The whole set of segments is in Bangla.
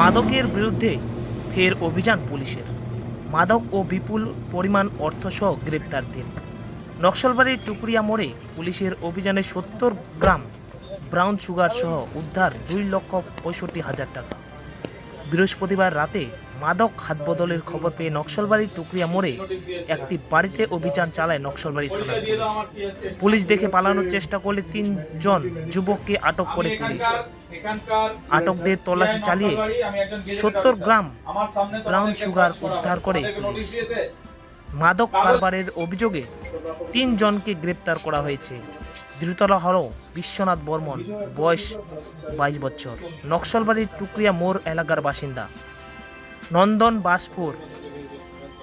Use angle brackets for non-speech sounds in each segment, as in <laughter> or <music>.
মাদকের বিরুদ্ধে ফের অভিযান পুলিশের। মাদক ও বিপুল পরিমাণ অর্থসহ গ্রেপ্তার তিন নকশালবাড়ির টুকরিয়া মোড়ে পুলিশের অভিযানে সত্তর গ্রাম ব্রাউন সুগার সহ উদ্ধার দুই লক্ষ পঁয়ষট্টি হাজার টাকা। বৃহস্পতিবার রাতে মাদক হাতবদলের খবর পেয়ে নকশালবাড়ির টুকরিয়া মোড়ে একটি বাড়িতে অভিযান চালায় নকশালবাড়ি থানা পুলিশ। দেখে পালানোর চেষ্টা করলে তিনজন যুবককে আটক করে পুলিশ। আটকদের তল্লাশি চালিয়ে সত্তর গ্রাম ব্রাউন সুগার উদ্ধার করে পুলিশ। মাদক কারবারের অভিযোগে তিনজনকে গ্রেপ্তার করা হয়েছে। দ্রুতলা হল বিশ্বনাথ বর্মন বয়স বাইশ বছর নকশালবাড়ির টুকরিয়া মোড় এলাকার বাসিন্দা। নন্দন বাসপুর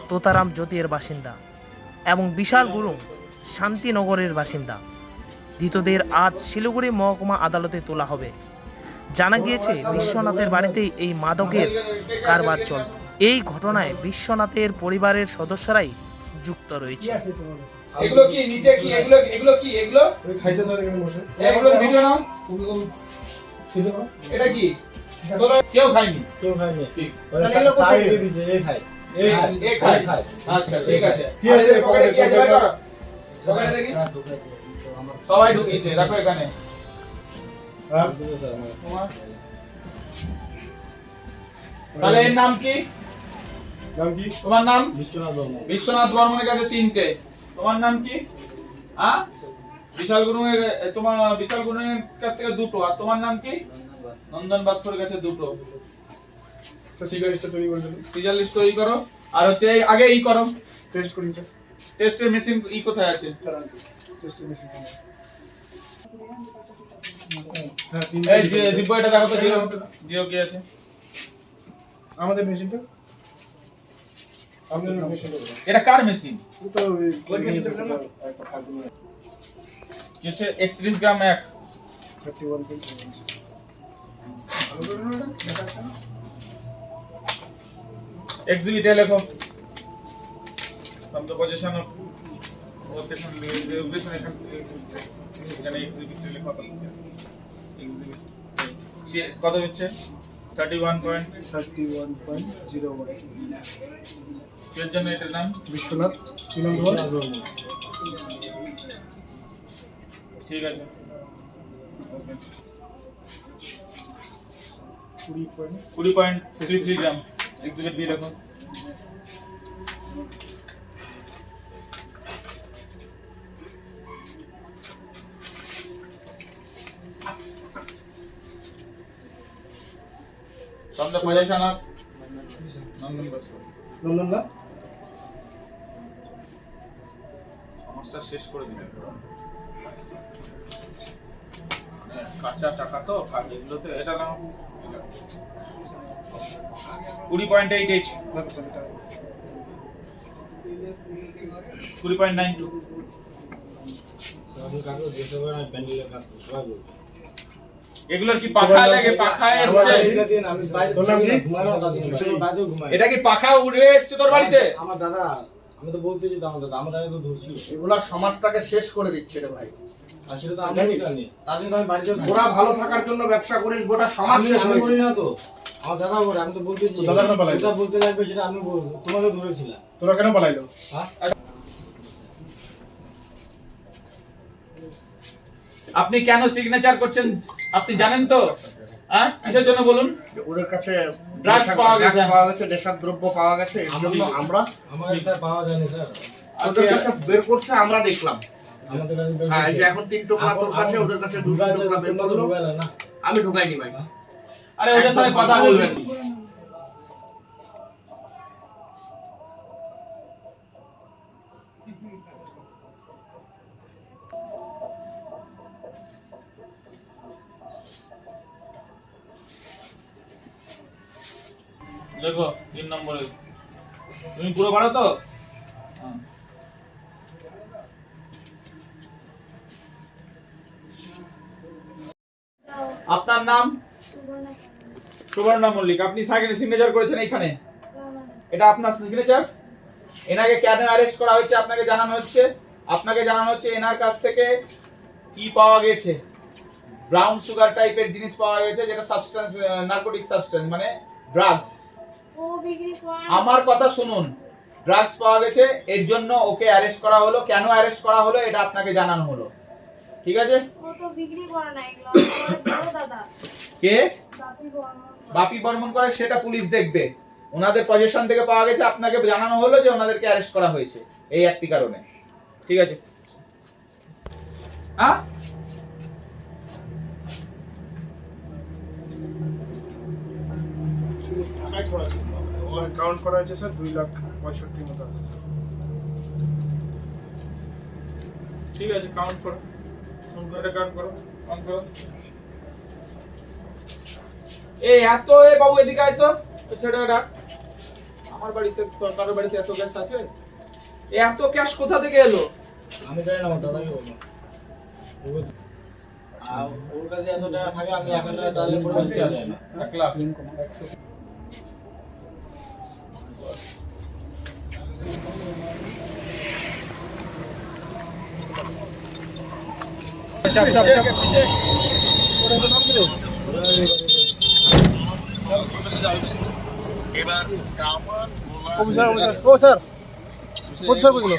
তোতারাম জ্যোতির বাসিন্দা এবং বিশাল গুরুং শান্তিনগরের বাসিন্দা। ধৃতদের আজ শিলিগুড়ি মহকুমা আদালতে তোলা হবে। জানা গিয়েছে বিশ্বনাথের বাড়িতেই এই মাদকের কারবার চলত। এই ঘটনায় বিশ্বনাথের পরিবারের সদস্যরাই যুক্ত রয়েছে। এগুলো কি নিচে কি এগুলো এগুলো কি এগুলো? খাইছে স্যার এখানে বসে। এগুলো ভিডিও নাও। ওগুলো ছিল না। এটা কি? কেউ খায়নি কেউ খায়নি ঠিক। এই খায়। খায়। আচ্ছা ঠিক আছে। কি আছে? পকেটে কি আছে পকেটে বের করো। পকেটে দেখি? সবাই ঢুকিয়েছে রাখো এখানে। তাহলে এর নাম কি? নাম কি? তোমার নাম? বিশ্বনাথ বর্মন। বিশ্বনাথ বর্মনের কাছে তিনটে। তোমার নাম কি? হ্যাঁ? বিশাল গুরুং তোমার বিশাল গুরুং এর কাছ থেকে দুটো। আর তোমার নাম কি? নন্দন বাস্করের কাছে দুটো। তৈরি করে সিজার লিস্ট তৈরি করো। আর হচ্ছে আগে ই করো। টেস্ট করি স্যার। টেস্টের মেশিন ই কোথায় আছে? স্যার টেস্ট মেশিন হ্যাঁ এই দিব্য এটা দেখো তো জিরো জিরো কি আছে? আমাদের মেশিনটা? আমাদের মেশিনটা? এটা কার মেশিন? তো ওই মেশিনটা একটা একত্রিশ গ্রাম এক। এক্সিবিটে লেখো। from the position of location location এখান এক্সিবিটে লেখো এক্সিবিট কত হচ্ছে? Thirty one point thirty one point zero ওয়ানের জন্য এটার নাম? বিশ্বনাথ ঠিক আছে। Okay. কুড়ি point three three gram exhibit B লেখো From the position of Nandan Nandan না সমস্যা শেষ করে দিলেন কাঁচা টাকা তো এটা নাও কুড়ি পয়েন্ট এইট এইট কুড়ি পয়েন্ট নাইন টু এগুলোর কি পাখা লাগে? এসছে। এটা কি পাখা উড়ে এসছে তোর বাড়িতে? আমার দাদা আমি তো বলতে আমার দাদা আমার দাদা তো ধরছি। এগুলা সমাজটাকে শেষ করে দিচ্ছে রে ভাই। আর সেটা তো আমি জানি। তার জন্য আমি বাড়িতে। ওরা ভালো থাকার জন্য ব্যবসা করিস গোটা সমাজ আমি শেষ আমি হয়ে বলি না তো। আমার দাদা বলে আমি তো বলতেছি তো দাদার নাম বলাই। বলতে লাগবে সেটা আমি বলব। তোমাকে ধরেছিলাম। তোরা কেন পালাইলো? হ্যাঁ? আপনি কেন সিগনেচার করছেন? আপনি জানেন তো? হ্যাঁ? কিসের জন্য বলুন? ওদের কাছে নেশা- পাওয়া গেছে। পাওয়া গেছে। নেশার দ্রব্য পাওয়া গেছে এর জন্য আমরা আমার স্যার পাওয়া যায়নি স্যার। ওদের কাছে বের করছে আমরা দেখলাম। আমাদের হ্যাঁ এই যে এখন তিন টোকরা তোর কাছে ওদের কাছে দুটো টোকরা বের করল। আমি ঢুকাইনি ভাই। আরে ওদের সাথে কথা বলবেন দেখো, তিন নম্বরে। তুমি পুরো পারো তো? হ্যাঁ। আপনার নাম? সুবর্ণা মল্লিক। আপনি সিগনেচার করেছেন এখানে এটা আপনার সিগনেচার এনাকে কেন অ্যারেস্ট করা হয়েছে আপনাকে জানানো হচ্ছে? আপনাকে জানানো হচ্ছে এনার কাছ থেকে কি পাওয়া গেছে? ব্রাউন সুগার টাইপের জিনিস পাওয়া গেছে, যেটা সাবস্টেন্স নার্কোটিক সাবস্টেন্স মানে ড্রাগস আমার কথা শুনুন। ড্রাগস পাওয়া গেছে এর জন্য ওকে অ্যারেস্ট করা হলো। কেন অ্যারেস্ট করা হলো এটা আপনাকে জানানো হলো। ঠিক আছে? <coughs> কে? বাপি বর্মন বাপি বর্মন করে সেটা পুলিশ দেখবে। ওনাদের পজিশন থেকে পাওয়া গেছে আপনাকে জানানো হলো যে ওনাদেরকে অ্যারেস্ট করা হয়েছে এই একটি কারণে। ঠিক আছে? হ্যাঁ স্যার কাউন্ট করা হয়েছে স্যার দুই লাখ পঁয়ষট্টির মতো আছে স্যার ঠিক আছে কাউন্ট করো। এটা কাউন্ট করো কাউন্ট করো। এই এত এ বাবু এদিকে আয় তো। ছেড়ে ডাক। আমার বাড়িতে কারোর বাড়িতে এত গ্যাস আছে? এ এত ক্যাশ কোথা থেকে এলো? আমি জানি না দাদাকে বললাম আর ওর কাছে এত টাকা থাকে আমি এক যায় চাপ চাপ। এবার কামান গোলা ও স্যার। স্যার বুঝলো